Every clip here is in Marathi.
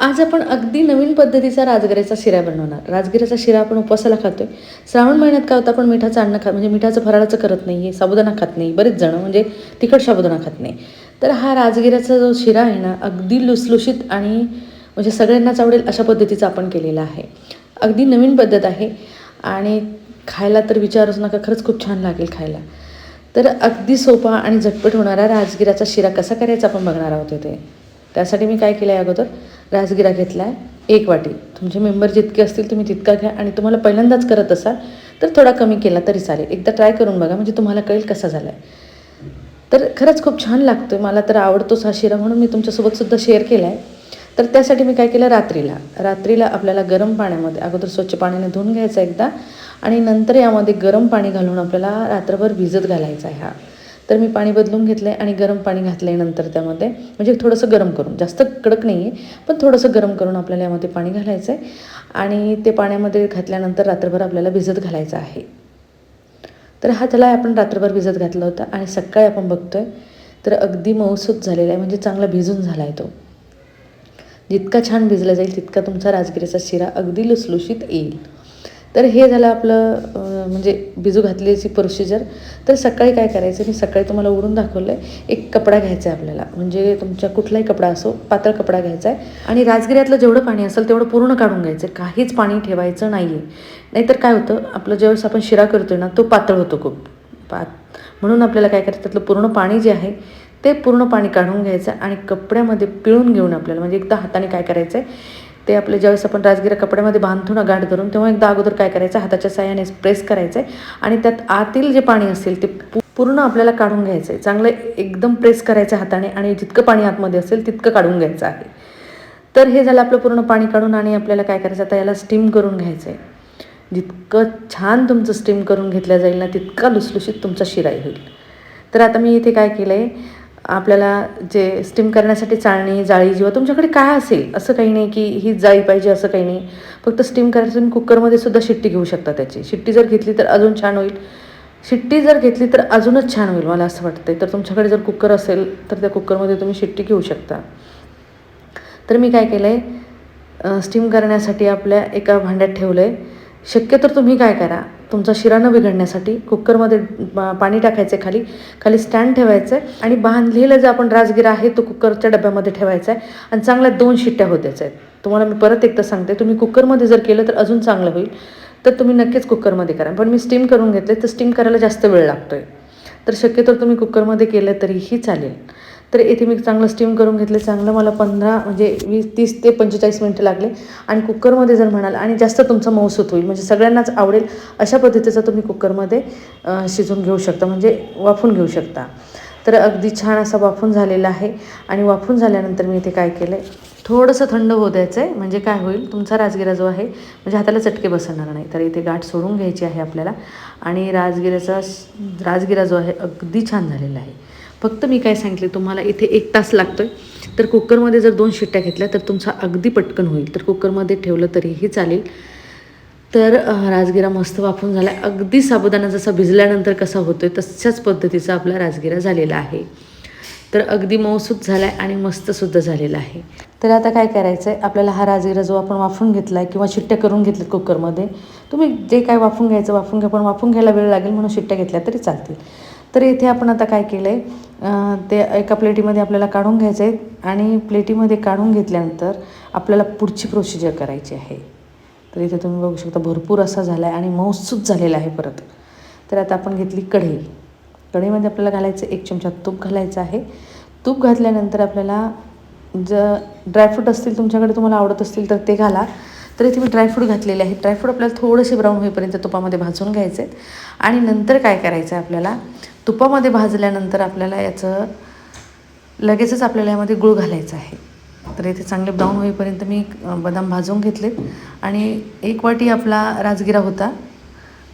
आज आपण अगदी नवीन पद्धतीचा राजगिऱ्याचा शिरा बनवणार. राजगिऱ्याचा शिरा आपण उपवासाला खातोय. श्रावण महिन्यात काय होतं आपण मिठाचं अन्न खा म्हणजे मिठाचं फराळाचं करत नाही आहे साबुदाणा खात नाही बरेच जण म्हणजे तिखट साबुदाणा खात नाही. तर हा राजगिऱ्याचा जो शिरा आहे ना अगदी लुसलुशीत आणि म्हणजे सगळ्यांनाच आवडेल अशा पद्धतीचा आपण केलेला आहे. अगदी नवीन पद्धत आहे आणि खायला तर विचारूच नका खरंच खूप छान लागेल खायला. तर अगदी सोपा आणि झटपट होणारा राजगिराचा शिरा कसा करायचा आपण बघणार आहोत इथे. त्यासाठी मी काय केलं आहे अगोदर राजगिरा घेतला आहे एक वाटी. तुमचे मेंबर जितके असतील तुम्ही तितका घ्या आणि तुम्हाला पहिल्यांदाच करत असाल तर थोडा कमी केला तरी चालेल. एकदा ट्राय करून बघा म्हणजे तुम्हाला कळेल कसा झाला आहे तर खरंच खूप छान लागतो आहे मला तर आवडतोच हा शिरा म्हणून मी तुमच्यासोबतसुद्धा शेअर केला आहे तर त्यासाठी मी काय केलं? रात्रीला. रात्रीला आपल्याला गरम पाण्यामध्ये अगोदर स्वच्छ पाण्याने धुवून घ्यायचा एकदा आणि नंतर यामध्ये गरम पाणी घालून आपल्याला रात्रभर भिजत घालायचा आहे हा. तर मी पाणी बदलून घेतलं आहे आणि गरम पाणी घातलं आहे नंतर त्यामध्ये. म्हणजे थोडंसं गरम करून. जास्त कडक नाही आहे पण थोडंसं गरम करून आपल्याला यामध्ये पाणी घालायचं आहे आणि ते पाण्यामध्ये घातल्यानंतर रात्रभर आपल्याला भिजत घालायचं आहे. तर हा त्याला आपण रात्रभर भिजत घातला होता आणि सकाळी आपण बघतो आहे तर अगदी मऊसूत झालेला आहे. म्हणजे चांगला भिजून झाला आहे तो. जितका छान भिजला जाईल तितका तुमचा राजगिरीचा शिरा अगदी लुसलुशीत येईल. तर हे झालं आपलं म्हणजे भिजू घातल्याची प्रोसिजर तर सकाळी काय करायचं? मी सकाळी तुम्हाला उडून दाखवलं आहे एक कपडा घ्यायचा आहे आपल्याला. म्हणजे तुमच्या कुठलाही कपडा असो पातळ कपडा घ्यायचा आहे आणि राजगिऱ्यातलं जेवढं पाणी असेल तेवढं पूर्ण काढून घ्यायचं आहे काहीच पाणी ठेवायचं नाही आहे नाहीतर काय होतं? आपलं ज्यावेळेस आपण शिरा करतो ना तो पातळ होतो खूप. पात म्हणून आपल्याला काय करायचं? त्यातलं पूर्ण पाणी जे आहे ते पूर्ण पाणी काढून घ्यायचं आणि कपड्यामध्ये पिळून घेऊन आपल्याला म्हणजे एकदा हाताने काय करायचं आहे ते आपले ज्यावेळेस आपण राजगिरा कपड्यामध्ये बांधतो ना गाठ धरून तेव्हा एकदा अगोदर काय करायचं? हाताच्या साह्याने प्रेस करायचं आहे आणि त्यात आतील जे पाणी असेल ते पूर्ण आपल्याला काढून घ्यायचं आहे चांगलं एकदम प्रेस करायचं हाताने आणि जितकं पाणी आतमध्ये असेल तितकं काढून घ्यायचं आहे. तर हे झालं आपलं पूर्ण पाणी काढून आणि आपल्याला काय करायचं? आता याला स्टीम करून घ्यायचं आहे जितकं छान तुमचं स्टीम करून घेतलं जाईल ना तितका लुसलुशीत तुमचा शिराई होईल. तर आता मी इथे काय केलं आहे आपल्याला जे स्टीम करण्यासाठी चाळणी जाळी किंवा तुमच्याकडे काय असेल? असं काही नाही की ही जाळी पाहिजे असं काही नाही. फक्त स्टीम करायचं तुम्ही कुकरमध्ये सुद्धा शिट्टी घेऊ शकता त्याची. शिट्टी जर घेतली तर अजून छान होईल. शिट्टी जर घेतली तर अजूनच छान होईल मला असं वाटतं तर तुमच्याकडे जर कुकर असेल तर त्या कुकरमध्ये तुम्ही शिट्टी घेऊ शकता. तर मी काय केलं आहे स्टीम करण्यासाठी आपल्या एका भांड्यात ठेवलं आहे शक्यतो तुम्ही काय करा? तुमचा शिरा न बिघडण्यासाठी कुकरमध्ये पाणी टाकायचं आहे खाली खाली स्टँड ठेवायचं आहे आणि बांधलेलं जे आपण राजगिरा आहे तो कुकरच्या डब्यामध्ये ठेवायचा आहे आणि चांगल्या दोन शिट्ट्या होत्याच आहेत तुम्हाला मी परत एकदा सांगते तुम्ही कुकरमध्ये जर केलं तर अजून चांगलं होईल तर तुम्ही नक्कीच कुकरमध्ये करा. पण मी स्टीम करून घेतले तर स्टीम करायला जास्त वेळ लागतो आहे तर शक्यतो तुम्ही कुकरमध्ये केलं तरीही चालेल. तर इथे मी चांगलं स्टीम करून घेतलं चांगलं मला पंधरा म्हणजे वीस तीस ते पंचेचाळीस मिनटं लागले. आणि कुकरमध्ये जर म्हणाल आणि जास्त तुमचा मऊसूत होईल म्हणजे सगळ्यांनाच आवडेल अशा पद्धतीचं तुम्ही कुकरमध्ये शिजवून घेऊ शकता म्हणजे वाफून घेऊ शकता. तर अगदी छान असा वाफून झालेला आहे. आणि वाफून झाल्यानंतर मी इथे काय केलं आहे थोडंसं थंड होऊ द्यायचं आहे म्हणजे काय होईल तुमचा राजगिरा जो आहे म्हणजे हाताला चटके बसणार नाही. तर इथे गाठ सोडून घ्यायची आहे आपल्याला. आणि राजगिऱ्याचा राजगिरा जो आहे अगदी छान झालेला आहे. फक्त मी काय सांगितले तुम्हाला इथे एक तास लागतो आहे तर कुकरमध्ये जर दोन शिट्ट्या घेतल्या तर तुमचा अगदी पटकन होईल. तर कुकरमध्ये ठेवलं तरीही चालेल. तर राजगिरा मस्त वाफून झाला अगदी साबुदाणा जसा भिजल्यानंतर कसा होतो आहे तशाच पद्धतीचा आपला राजगिरा झालेला आहे. तर अगदी मऊसूत झाला आहे आणि मस्तसुद्धा झालेला आहे. तर आता काय करायचं आहे आपल्याला हा राजगिरा जो आपण वाफून घेतला आहे किंवा शिट्ट्या करून घेतल्यात कुकरमध्ये तुम्ही जे काय वाफून घ्यायचं वाफून घ्या पण वाफून घ्यायला वेळ लागेल म्हणून शिट्ट्या घेतल्या तरी चालतील. तर इथे आपण आता काय केलं आहे ते एका प्लेटीमध्ये आपल्याला काढून घ्यायचं आहे आणि प्लेटीमध्ये काढून घेतल्यानंतर आपल्याला पुढची प्रोसिजर करायची आहे. तर इथे तुम्ही बघू शकता भरपूर असा झाला आहे आणि मौसूद झालेला आहे परत. तर आता आपण घेतली कढई. कढईमध्ये आपल्याला घालायचं एक चमचा तूप घालायचं आहे. तूप घातल्यानंतर आपल्याला ज ड्रायफ्रूट असतील तुमच्याकडे तुम्हाला आवडत असतील तर ते घाला. तर इथे मी ड्रायफ्रूट घातलेले आहे ड्रायफ्रूट आपल्याला थोडेसे ब्राऊन होईपर्यंत तुपामध्ये भाजून घ्यायचे आहेत आणि नंतर काय करायचं आहे आपल्याला? तुपामध्ये भाजल्यानंतर आपल्याला याचं लगेचच आपल्याला यामध्ये गुळ घालायचा आहे. तर इथे चांगले ब्राऊन होईपर्यंत मी बदाम भाजून घेतलेत आणि एक वाटी आपला राजगिरा होता.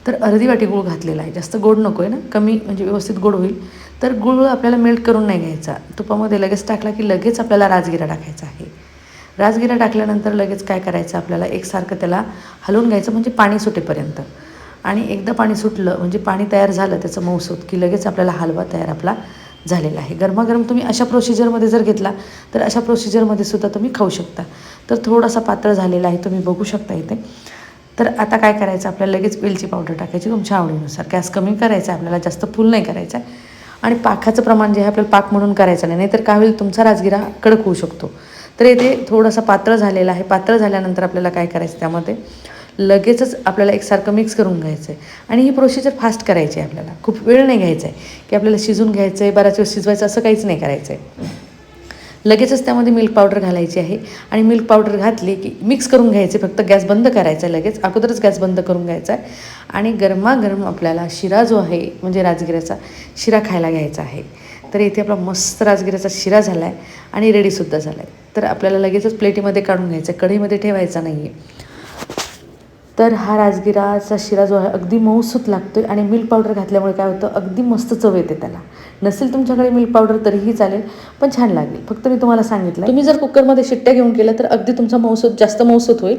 तर अर्धी वाटी गूळ घातलेला आहे. जास्त गोड नको आहे ना? कमी म्हणजे व्यवस्थित गोड होईल. तर गूळ आपल्याला मेल्ट करून नाही घ्यायचा. तुपामध्ये लगेच टाकला की लगेच आपल्याला राजगिरा टाकायचा आहे. राजगिरा टाकल्यानंतर लगेच काय करायचं? आपल्याला एकसारखं त्याला हलवून घ्यायचं म्हणजे पाणी सुटेपर्यंत. आणि एकदा पाणी सुटलं म्हणजे पाणी तयार झालं त्याचं मऊसूत की लगेच आपल्याला हलवा तयार आपला झालेला आहे. गरमागरम तुम्ही अशा प्रोसिजरमध्ये जर घेतला तर अशा प्रोसिजरमध्ये सुद्धा तुम्ही खाऊ शकता. तर थोडासा पातळ झालेला आहे तुम्ही बघू शकता इथे. तर आता काय करायचं आपल्याला लगेच वेलची पावडर टाकायची तुमच्या आवडीनुसार. गॅस कमी करायचा आहे आपल्याला जास्त फुल नाही करायचा आहे. आणि पाखाचं प्रमाण जे आहे आपल्याला पाक म्हणून करायचं नाही नाहीतर काय होईल तुमचा राजगिरा कडक होऊ शकतो. तर येथे थोडासा पातळ झालेला आहे. पातळ झाल्यानंतर आपल्याला काय करायचं त्यामध्ये लगेचच आपल्याला एकसारखं मिक्स करून घ्यायचं आहे आणि ही प्रोसिजर फास्ट करायची आहे आपल्याला. खूप वेळ नाही घ्यायचा आहे की आपल्याला शिजून घ्यायचं आहे बराच वेळ शिजवायचं असं काहीच नाही करायचं आहे लगेचच त्यामध्ये मिल्क पावडर घालायची आहे. आणि मिल्क पावडर घातली की मिक्स करून घ्यायचे फक्त गॅस बंद करायचा आहे लगेच. अगोदरच गॅस बंद करून घ्यायचा आहे. आणि गरमागरम आपल्याला शिरा जो आहे म्हणजे राजगिऱ्याचा शिरा खायला घ्यायचा आहे. तर इथे आपला मस्त राजगिऱ्याचा शिरा झाला आहे आणि रेडीसुद्धा झाला आहे तर आपल्याला लगेचच प्लेटीमध्ये काढून घ्यायचं आहे कढईमध्ये ठेवायचा नाही आहे तर हा राजगिराचा शिरा जो आहे अगदी मऊसूत लागतो आहे आणि मिल्क पावडर घातल्यामुळे काय होतं अगदी मस्त चव येते त्याला. नसेल तुमच्याकडे मिल्क पावडर तरीही चालेल पण छान लागेल. फक्त मी तुम्हाला सांगितलं तुम्ही जर कुकरमध्ये शिट्ट्या घेऊन केलं तर अगदी तुमचा मऊसूत जास्त मऊसूत होईल.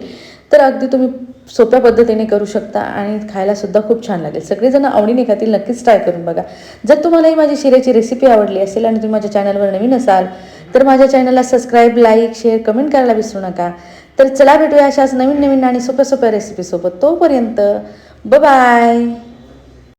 तर अगदी तुम्ही सोप्या पद्धतीने करू शकता आणि खायलासुद्धा खूप छान लागेल. सगळेजण आवडीने खातील नक्कीच ट्राय करून बघा. जर तुम्हाला ही माझी शिऱ्याची रेसिपी आवडली असेल आणि तुम्ही माझ्या चॅनलवर नवीन असाल तर माझ्या चॅनलला सबस्क्राईब लाईक शेअर कमेंट करायला विसरू नका. तर चला भेटूया अशाच नवीन नवीन आणि सोप्या सोप्या रेसिपीसोबत तोपर्यंत बाय